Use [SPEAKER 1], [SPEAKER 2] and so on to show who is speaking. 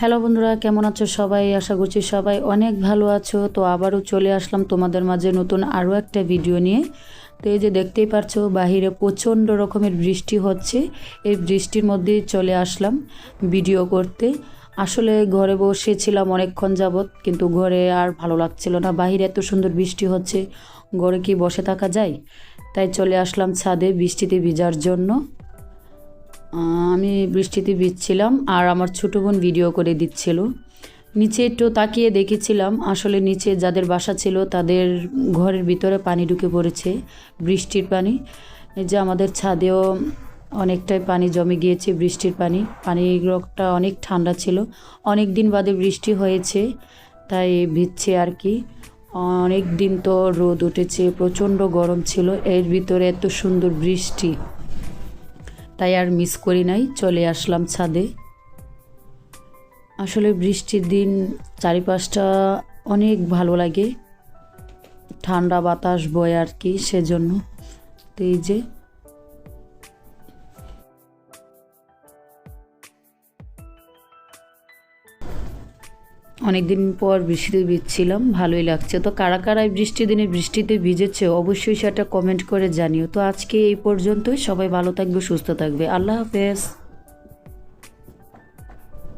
[SPEAKER 1] Hello বন্ধুরা, কেমন আছো সবাই? আশা করছি সবাই অনেক ভালো আছো। তো আবারও চলে আসলাম তোমাদের মাঝে নতুন আরও একটা ভিডিও নিয়ে। তো এই যে দেখতেই পারছ, বাহিরে প্রচণ্ড রকমের বৃষ্টি হচ্ছে। এই বৃষ্টির মধ্যেই চলে আসলাম ভিডিও করতে। আসলে ঘরে বসেছিলাম অনেকক্ষণ যাবৎ, কিন্তু ঘরে আর ভালো লাগছিল না। বাহিরে এত সুন্দর বৃষ্টি হচ্ছে, ঘরে কি বসে থাকা যায়? তাই চলে আসলাম ছাদে বৃষ্টিতে ভিজার জন্য। আমি বৃষ্টিতে ভিজছিলাম আর আমার ছোটো বোন ভিডিও করে দিচ্ছিল। নিচে একটু তাকিয়ে দেখেছিলাম, আসলে নিচে যাদের বাসা ছিল তাদের ঘরের ভিতরে পানি ঢুকে পড়েছে, বৃষ্টির পানি। এই যে আমাদের ছাদেও অনেকটাই পানি জমে গিয়েছে বৃষ্টির পানি। পানিটা অনেক ঠান্ডা ছিল অনেক দিন বাদে বৃষ্টি হয়েছে, তাই ভিজছে আর কি। অনেক দিন তো রোদ উঠেছে, প্রচণ্ড গরম ছিল, এর ভিতরে এত সুন্দর বৃষ্টি। তাই আর মিস করি নাই, চলে আসলাম ছাদে। আসলে বৃষ্টির দিন চারিপাশটা অনেক ভালো লাগে। ঠান্ডা বাতাস বয় আর কি সেজন্য। তো এই যে অনেকদিন পর বৃষ্টিতে ভিজছিলাম, ভালোই লাগছে। তো কারা কারা বৃষ্টি দিনে বৃষ্টিতে ভিজেছে অবশ্যই সেটা কমেন্ট করে জানিও। তো আজকে এই পর্যন্তই, সবাই ভালো থাকবে, সুস্থ থাকবে। আল্লাহ হাফেজ।